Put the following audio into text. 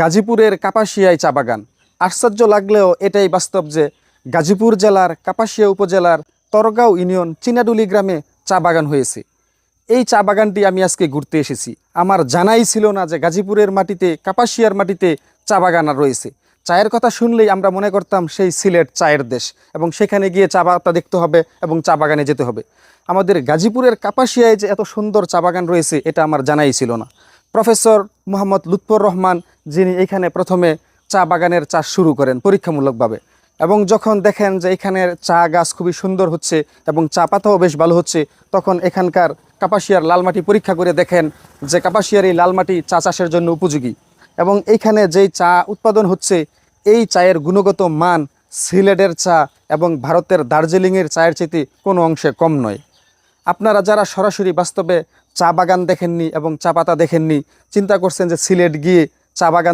গাজীপুরের কাপাসিয়ায় চা বাগান। আশ্চর্য লাগলেও এটাই বাস্তব যে গাজীপুর জেলার কাপাসিয়া উপজেলার তরগাঁও ইউনিয়ন চিনাডুলি গ্রামে চা বাগান হয়েছে। এই চা বাগানটি আমি আজকে ঘুরতে এসেছি। আমার জানাই ছিল না যে গাজীপুরের মাটিতে, কাপাসিয়ার মাটিতে চা বাগান রয়েছে। চায়ের কথা শুনলেই আমরা মনে করতাম সেই সিলেট চায়ের দেশ এবং সেখানে গিয়ে চা পাতা দেখতে হবে এবং চা বাগানে যেতে হবে। আমাদের গাজীপুরের কাপাসিয়ায় যে এত সুন্দর চা বাগান রয়েছে, এটা আমার জানাই ছিল না। প্রফেসর মোহাম্মদ লুৎফর রহমান যিনি এখানে প্রথমে চা বাগানের চাষ শুরু করেন পরীক্ষামূলকভাবে। এবং যখন দেখেন যে এখানের চা গাছ খুবই সুন্দর হচ্ছে এবং চা পাতাও বেশ ভালো হচ্ছে, তখন এখানকার কাপাসিয়ার লাল মাটি পরীক্ষা করে দেখেন যে কাপাসিয়ার এই লাল মাটি চা চাষের জন্য উপযোগী। এবং এইখানে যেই চা উৎপাদন হচ্ছে, এই চায়ের গুণগত মান সিলেটের চা এবং ভারতের দার্জিলিংয়ের চায়ের চেয়ে কোনো অংশে কম নয়। আপনারা যারা সরাসরি বাস্তবে চা বাগান দেখেননি এবং চা পাতা দেখেননি, চিন্তা করছেন যে সিলেট গিয়ে চা বাগান